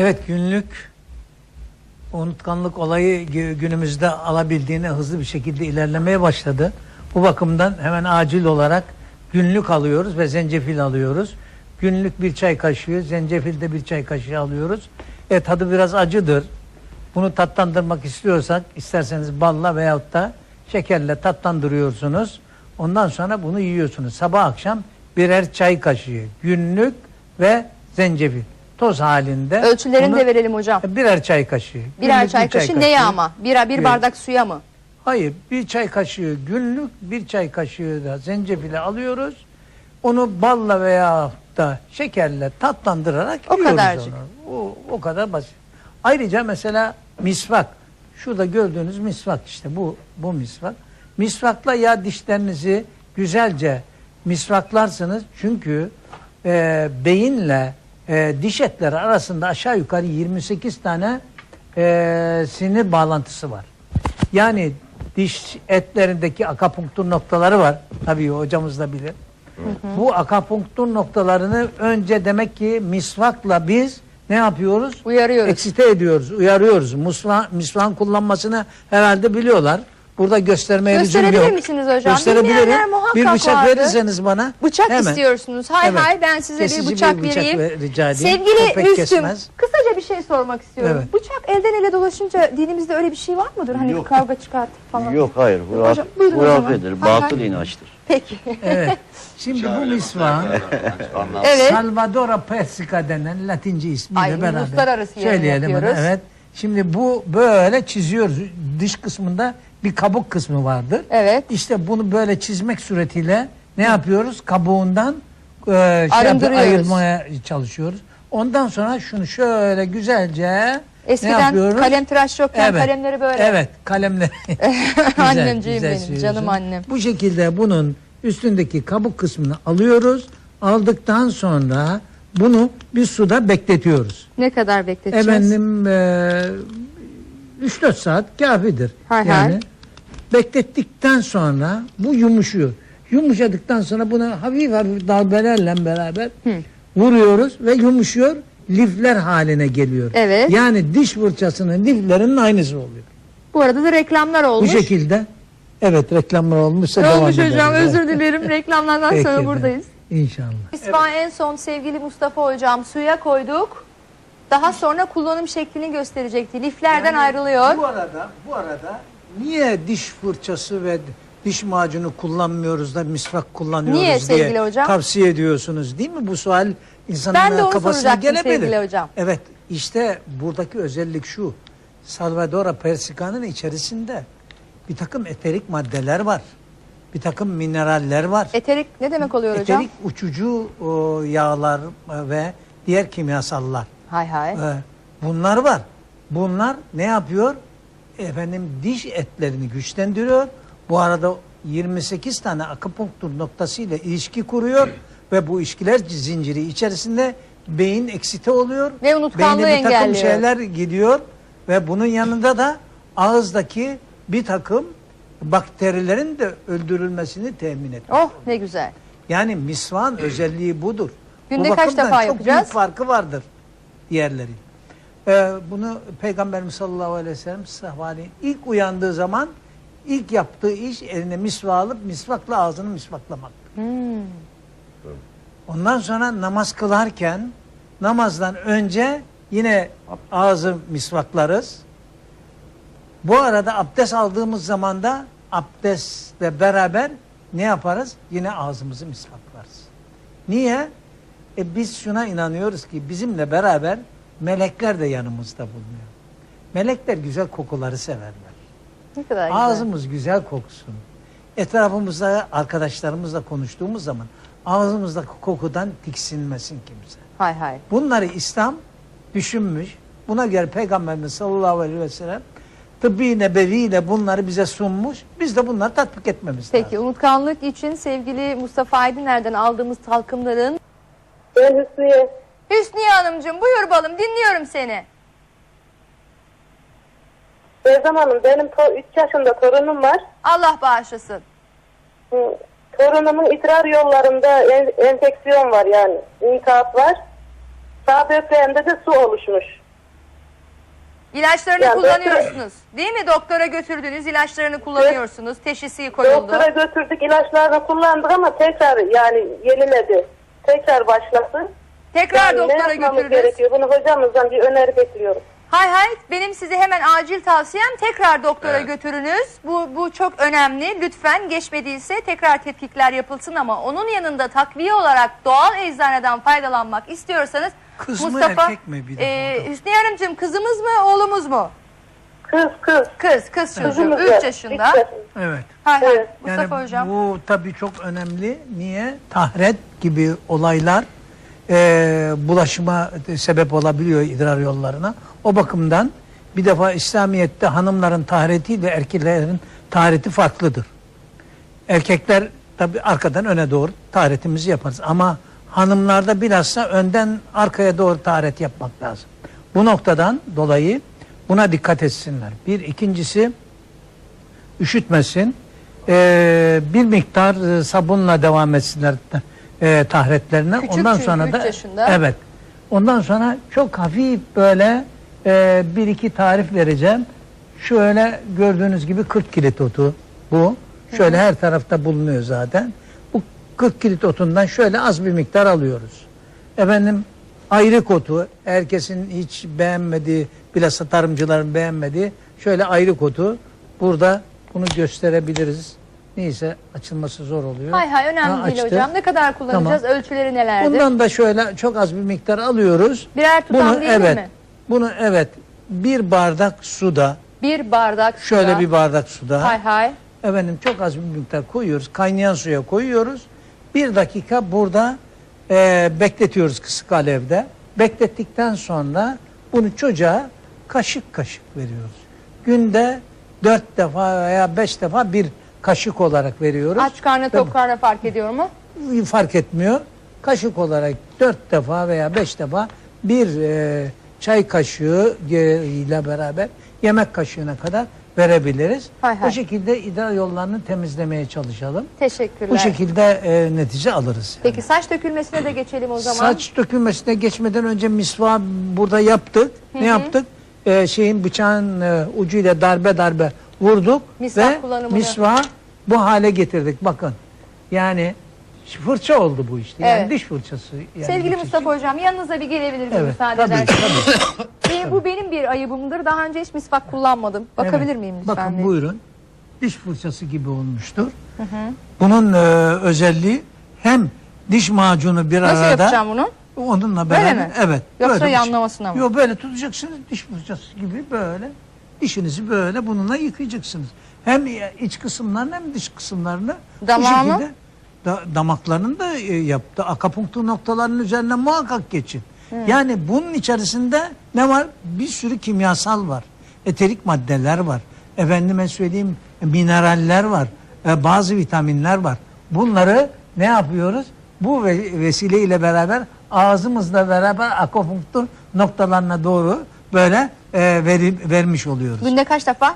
Evet günlük unutkanlık olayı gü- günümüzde alabildiğine hızlı bir şekilde ilerlemeye başladı. Bu bakımdan hemen acil olarak günlük alıyoruz ve zencefil alıyoruz. Günlük bir çay kaşığı, zencefilde bir çay kaşığı alıyoruz. E, tadı biraz acıdır. Bunu tatlandırmak istiyorsak isterseniz balla veyahut da şekerle tatlandırıyorsunuz. Ondan sonra bunu yiyorsunuz. Sabah akşam birer çay kaşığı günlük ve zencefil toz halinde. Ölçülerini bunu- de verelim hocam. Birer çay kaşığı. Birer Günlük çay bir kaşığı neye ama? Bir, bir Bir- bardak suya mı? Hayır bir çay kaşığı günlük bir çay kaşığı da zencefili alıyoruz. Onu balla veya da şekerle tatlandırarak O yiyoruz kadarcık. onu. O, o kadar basit. Ayrıca mesela misvak. Şurada gördüğünüz misvak işte bu bu misvak. Misvakla ya dişlerinizi güzelce misvaklarsınız. Çünkü e, beyinle e, diş etleri arasında aşağı yukarı 28 tane e, sinir bağlantısı var. Yani diş etlerindeki akapunktur noktaları var. Tabii hocamız da bilir. Bu akapunktur noktalarını önce demek ki misvakla biz ne yapıyoruz? Uyarıyoruz. Eksite ediyoruz, uyarıyoruz. Musla, misvakın kullanmasını herhalde biliyorlar. Burada göstermeye lüzum yok. Gösterebilir misiniz hocam? Gösterebilirim. Bir bıçak vardır. verirseniz bana. Bıçak hemen. istiyorsunuz. Hay Evet. hay ben size Kesici bir bıçak bir bıçak vereyim. ve- rica edeyim. Sevgili Köpek Müslüm kesmez. kısaca bir şey sormak istiyorum. Evet. Bıçak elden ele dolaşınca dinimizde öyle bir şey var mıdır? Hani Yok. kavga çıkartır falan. Yok hayır. Hocam, Huraf, buyurun hurafedir. Batıl inançtır. Peki. Evet. Şimdi bu misvağın evet. Salvadora persica denen Latince ismiyle Ay, beraber söyleyelim. Evet. Şimdi bu böyle çiziyoruz. Dış kısmında bir kabuk kısmı vardır. Evet. İşte bunu böyle çizmek suretiyle ne yapıyoruz? Kabuğundan e, şey yapı- Arındırıyoruz. ayırmaya çalışıyoruz. Ondan sonra şunu şöyle güzelce Eskiden kalem tıraş yokken Evet. kalemleri böyle. Evet kalemleri. Annemciğim benim, sürüyorsun. canım annem. Bu şekilde bunun üstündeki kabuk kısmını alıyoruz. Aldıktan sonra bunu bir suda bekletiyoruz. Ne kadar bekleteceğiz? Efendim eee 3-4 saat kafidir. Hay yani hay. beklettikten sonra bu yumuşuyor. Yumuşadıktan sonra bunu hafif hafif darbelerle beraber vuruyoruz ve yumuşuyor. Lifler haline geliyor. Evet. Yani diş fırçasının liflerinin aynısı oluyor. Bu arada da reklamlar Bu olmuş. şekilde. Evet reklamlar olmuşsa Ne devam olmuş edelim. hocam? Evet. Özür dilerim. Reklamlardan sonra buradayız. İnşallah. İsmail en son sevgili Mustafa hocam suya koyduk. Daha sonra kullanım şeklini gösterecekti. Liflerden ayrılıyor. Bu arada bu arada niye diş fırçası ve diş macunu kullanmıyoruz da misvak kullanıyoruz Niye diye sevgili hocam? tavsiye ediyorsunuz değil mi? Bu sual insanın Ben de onu kafasına soracaktım gelebilir. sevgili hocam. Evet işte buradaki özellik şu. Salvadora persica'nın içerisinde bir takım eterik maddeler var. Bir takım mineraller var. Eterik ne demek oluyor hocam? Eterik uçucu o, yağlar e, ve diğer kimyasallar. Hay hay. Ee, bunlar var. Bunlar ne yapıyor? Efendim diş etlerini güçlendiriyor. Bu arada 28 tane akupunktur noktası ile ilişki kuruyor ve bu ilişkiler zinciri içerisinde beyin eksite oluyor. Ve unutkanlığı Beyne bir takım engelliyor. şeyler gidiyor ve bunun yanında da ağızdaki bir takım bakterilerin de öldürülmesini temin ediyor. Oh ne güzel. Yani misvan özelliği budur. Günde Bu kaç defa çok yapacağız? büyük farkı vardır diğerleri. Ee, bunu Peygamberimiz sallallahu aleyhi ve sellem sabahleyin ilk uyandığı zaman ilk yaptığı iş eline misva alıp misvakla ağzını misvaklamak. Hmm. Ondan sonra namaz kılarken namazdan önce yine ağzı misvaklarız. Bu arada abdest aldığımız zaman da abdestle beraber ne yaparız? Yine ağzımızı misvaklarız. Niye? E biz şuna inanıyoruz ki bizimle beraber melekler de yanımızda bulunuyor. Melekler güzel kokuları severler. Ne kadar güzel. Ağzımız güzel koksun. Etrafımızda arkadaşlarımızla konuştuğumuz zaman ağzımızdaki kokudan tiksinmesin kimse. Hay hay. Bunları İslam düşünmüş. Buna göre Peygamberimiz sallallahu aleyhi ve sellem tıbbi nebeviyle bunları bize sunmuş. Biz de bunları tatbik etmemiz Peki lazım. unutkanlık için sevgili Mustafa Aydiner'den aldığımız talkımların Ben Hüsniye. Hüsniye Hanımcığım buyur balım dinliyorum seni. Sevdam Hanım benim 3 yaşında torunum var. Allah bağışlasın. Hı, Torunumun idrar yollarında en- enfeksiyon var yani. İltihap var. Sağ böbreğinde de su oluşmuş. İlaçlarını Ya kullanıyorsunuz. Değil mi? Doktora götürdünüz, ilaçlarını kullanıyorsunuz. Teşhisi koyuldu. Doktora götürdük ilaçlarını kullandık ama tekrar yani yeniledi. Tekrar başlasın. Tekrar Yani ne doktora yapmamız götürdünüz. gerekiyor? Bunu hocamızdan bir öneri bekliyoruz. Hay hay benim size hemen acil tavsiyem tekrar doktora Evet. götürünüz. Bu, bu çok önemli. Lütfen geçmediyse tekrar tetkikler yapılsın ama onun yanında takviye olarak doğal eczaneden faydalanmak istiyorsanız Kız mı, Mustafa, erkek mi bir de e, burada? Hüsniye Hanımcığım kızımız mı oğlumuz mu? Kız kız. Kız, kız çocuğu Kızımız 3 var. yaşında. Üç yaşında. Evet. Hay hay Evet. Mustafa yani Hocam. bu tabii çok önemli. Niye? Tahret gibi olaylar e, bulaşıma sebep olabiliyor idrar yollarına. O bakımdan bir defa İslamiyet'te hanımların tahreti ile erkeklerin tahreti farklıdır. Erkekler tabii arkadan öne doğru taharetimizi yaparız. Ama hanımlarda bilhassa önden arkaya doğru taharet yapmak lazım. Bu noktadan dolayı buna dikkat etsinler. Bir ikincisi üşütmesin. Ee, bir miktar e, sabunla devam etsinler e, tahretlerine. Küçük Ondan çünkü, sonra da yaşında. evet. Ondan sonra çok hafif böyle e, bir iki tarif vereceğim. Şöyle gördüğünüz gibi 40 kilit otu bu. Şöyle her tarafta bulunuyor zaten. Bu 40 kilit otundan şöyle az bir miktar alıyoruz. Efendim ayrık otu herkesin hiç beğenmediği bilhassa tarımcıların beğenmediği şöyle ayrık otu burada bunu gösterebiliriz. Neyse açılması zor oluyor. Hay hay önemli Ha, değil açtı. hocam. Ne kadar kullanacağız? Ölçüleri nelerdir? Bundan da şöyle çok az bir miktar alıyoruz. Birer tutam bunu değil evet. mi? Bunu evet bir bardak suda Bir bardak şöyle suda. bir bardak suda Hay hay. efendim çok az bir miktar koyuyoruz. Kaynayan suya koyuyoruz. Bir dakika burada e, bekletiyoruz kısık alevde. Beklettikten sonra bunu çocuğa kaşık kaşık veriyoruz. Günde dört defa veya beş defa bir kaşık olarak veriyoruz. Aç karnı tok karnı fark ediyor mu? fark etmiyor. Kaşık olarak dört defa veya beş defa bir e, çay kaşığı ile beraber yemek kaşığına kadar verebiliriz. Hay hay. O şekilde idrar yollarını temizlemeye çalışalım. Teşekkürler. Bu şekilde e, netice alırız. yani. Peki saç dökülmesine de geçelim o zaman. Saç dökülmesine geçmeden önce misva burada yaptık. Ne yaptık? E, şeyin bıçağın e, ucuyla darbe darbe vurduk Misvak ve misvağı bu hale getirdik. Bakın. Yani fırça oldu bu işte. Yani Evet. diş fırçası. Yani Sevgili diş Mustafa Hocam yanınıza bir gelebilir miyim Evet, müsaade tabii, ederseniz? Ee, bu benim bir ayıbımdır. Daha önce hiç misvak kullanmadım. Bakabilir Evet. miyim lütfen? Bakın bir? buyurun. Diş fırçası gibi olmuştur. Bunun e, özelliği hem diş macunu bir Nasıl arada yapacağım bunu? onunla Böyle beraber mi? evet. Yoksa böyle yanlamasına mı? Yok böyle tutacaksınız diş fırçası gibi böyle. Dişinizi böyle bununla yıkayacaksınız. Hem iç kısımlarını hem dış kısımlarını bu mı? şekilde da, damaklarını da e, yaptı. Akapunktur noktalarının üzerine muhakkak geçin. Yani bunun içerisinde ne var? Bir sürü kimyasal var. Eterik maddeler var. Efendime söyleyeyim mineraller var. E, bazı vitaminler var. Bunları ne yapıyoruz? Bu ve- vesileyle beraber ağzımızla beraber akupunktur noktalarına doğru böyle e, veri- vermiş oluyoruz. Günde kaç defa?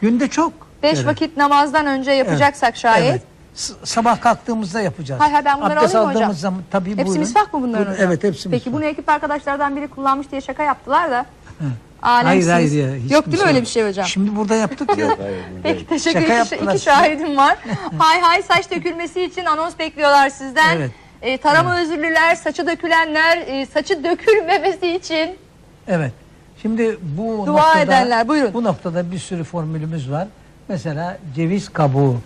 Günde çok. Beş Evet. vakit namazdan önce yapacaksak şayet. Evet. Sabah kalktığımızda yapacağız. Hay hay, ben bunları Abdest alayım hocam? Zaman, tabii Hepsi buyurun. misvak mı bunların hocam? Evet hepsi Peki misvak. bunu ekip arkadaşlardan biri kullanmış diye şaka yaptılar da. Hayır Alemsiniz. hayır ya. hiç Yok değil mi misvak. öyle bir şey hocam? Şimdi burada yaptık ya. Hayır, Peki teşekkür Şaka ederim. İki şahidim var. hay hay saç dökülmesi için anons bekliyorlar sizden. Evet. E, tarama özürlüler, saçı dökülenler, e, saçı dökülmemesi için Evet. Şimdi bu Dua noktada, edenler, buyurun. Bu noktada bir sürü formülümüz var. Mesela ceviz kabuğu.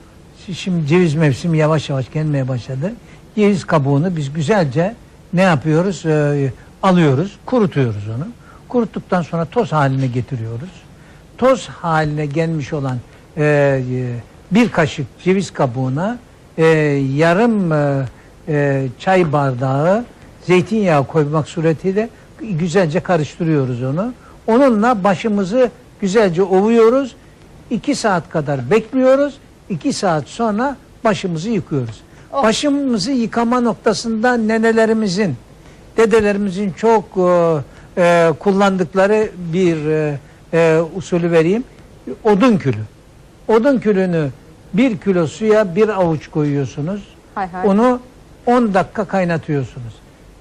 Şimdi ceviz mevsimi yavaş yavaş gelmeye başladı. Ceviz kabuğunu biz güzelce ne yapıyoruz? Ee, alıyoruz, kurutuyoruz onu. Kuruttuktan sonra toz haline getiriyoruz. Toz haline gelmiş olan e, e, bir kaşık ceviz kabuğuna e, yarım e, e, çay bardağı zeytinyağı koymak suretiyle güzelce karıştırıyoruz onu. Onunla başımızı güzelce ovuyoruz. 2 saat kadar bekliyoruz. 2 saat sonra başımızı yıkıyoruz. Oh. Başımızı yıkama noktasında nenelerimizin, dedelerimizin çok e, e, kullandıkları bir e, e, usulü vereyim. Odun külü. Odun külünü bir kilo suya bir avuç koyuyorsunuz. Hay hay. Onu 10 dakika kaynatıyorsunuz.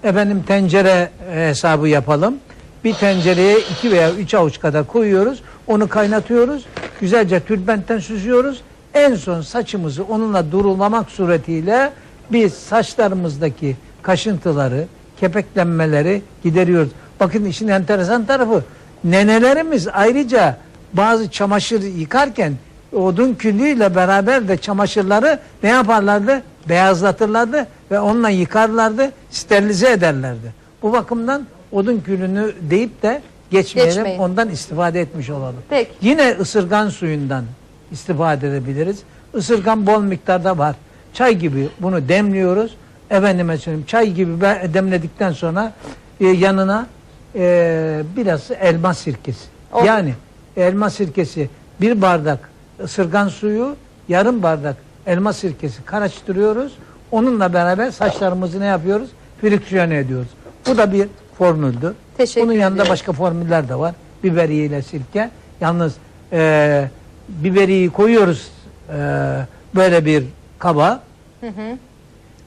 Efendim tencere hesabı yapalım. Bir tencereye iki veya üç avuç kadar koyuyoruz. Onu kaynatıyoruz. Güzelce tülbentten süzüyoruz. En son saçımızı onunla durulamak suretiyle biz saçlarımızdaki kaşıntıları, kepeklenmeleri gideriyoruz. Bakın işin enteresan tarafı nenelerimiz ayrıca bazı çamaşır yıkarken odun külüyle beraber de çamaşırları ne yaparlardı? Beyazlatırlardı ve onunla yıkarlardı, sterilize ederlerdi. Bu bakımdan odun külünü deyip de geçmeyelim, Geçmeyin. ondan istifade etmiş olalım. Peki. Yine ısırgan suyundan istifade edebiliriz. Isırgan bol miktarda var. Çay gibi bunu demliyoruz. Efendime söyleyeyim çay gibi demledikten sonra e, yanına e, biraz elma sirkesi. Olur. Yani elma sirkesi bir bardak ısırgan suyu yarım bardak elma sirkesi karıştırıyoruz. Onunla beraber saçlarımızı ne yapıyoruz? Friksiyone ediyoruz. Bu da bir formüldür. Teşekkür Bunun yanında ediyorum. başka formüller de var. Biberiye ile sirke. Yalnız e, biberiyi koyuyoruz e, böyle bir kaba.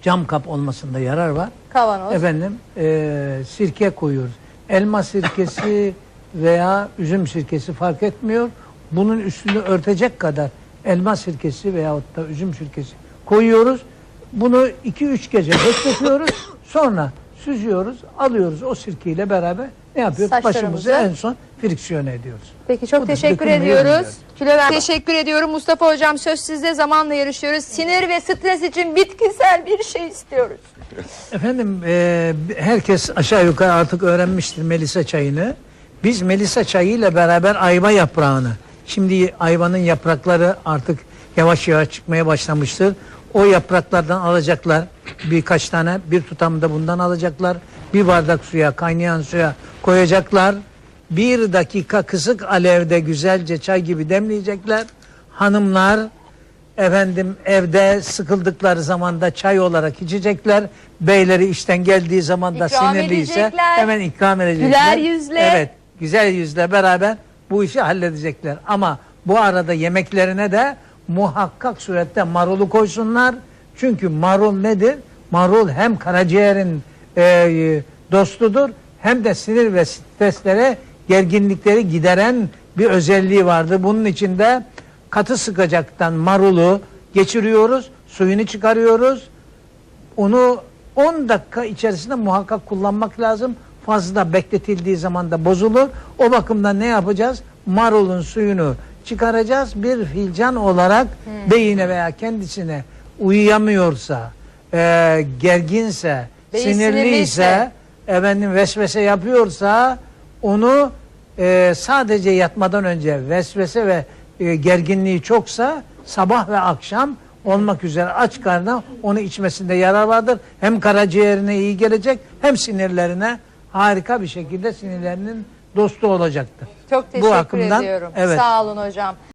Cam kap olmasında yarar var. Kavanoz. Efendim e, sirke koyuyoruz. Elma sirkesi veya üzüm sirkesi fark etmiyor. Bunun üstünü örtecek kadar elma sirkesi veyahut da üzüm sirkesi koyuyoruz. Bunu 2-3 gece bekletiyoruz. Sonra süzüyoruz, alıyoruz o sirkeyle beraber ne yapıyoruz? Saçlarımızı- Başımızı en son friksiyone ediyoruz. Peki çok Bu da teşekkür dökülmeyi ediyoruz. Kilo ver- Teşekkür ediyorum Mustafa Hocam. Söz sizde zamanla yarışıyoruz. Sinir ve stres için bitkisel bir şey istiyoruz. Efendim e, herkes aşağı yukarı artık öğrenmiştir Melisa çayını. Biz Melisa çayı ile beraber ayva yaprağını, şimdi ayvanın yaprakları artık yavaş yavaş çıkmaya başlamıştır. O yapraklardan alacaklar birkaç tane, bir tutam da bundan alacaklar. Bir bardak suya, kaynayan suya koyacaklar. Bir dakika kısık alevde güzelce çay gibi demleyecekler. Hanımlar efendim evde sıkıldıkları zaman da çay olarak içecekler. Beyleri işten geldiği zaman da İkram sinirliyse edecekler. hemen ikram edecekler. Güler yüzle. Evet, güzel yüzle beraber bu işi halledecekler. Ama bu arada yemeklerine de muhakkak surette marulu koysunlar. Çünkü marul nedir? Marul hem karaciğerin e, dostudur hem de sinir ve streslere gerginlikleri gideren bir özelliği vardır. Bunun içinde katı sıkacaktan marulu geçiriyoruz, suyunu çıkarıyoruz. Onu 10 dakika içerisinde muhakkak kullanmak lazım. Fazla bekletildiği zaman da bozulur. O bakımdan ne yapacağız? Marulun suyunu çıkaracağız. Bir filcan olarak beyine veya kendisine uyuyamıyorsa, e, gerginse, sinirliyse, sinirliyse. efendim vesvese yapıyorsa onu e, sadece yatmadan önce vesvese ve e, gerginliği çoksa sabah ve akşam olmak üzere aç karnına onu içmesinde yarar vardır. Hem karaciğerine iyi gelecek hem sinirlerine harika bir şekilde sinirlerinin dostu olacaktır. Çok Bu teşekkür bakımdan, ediyorum. evet. Sağ olun hocam.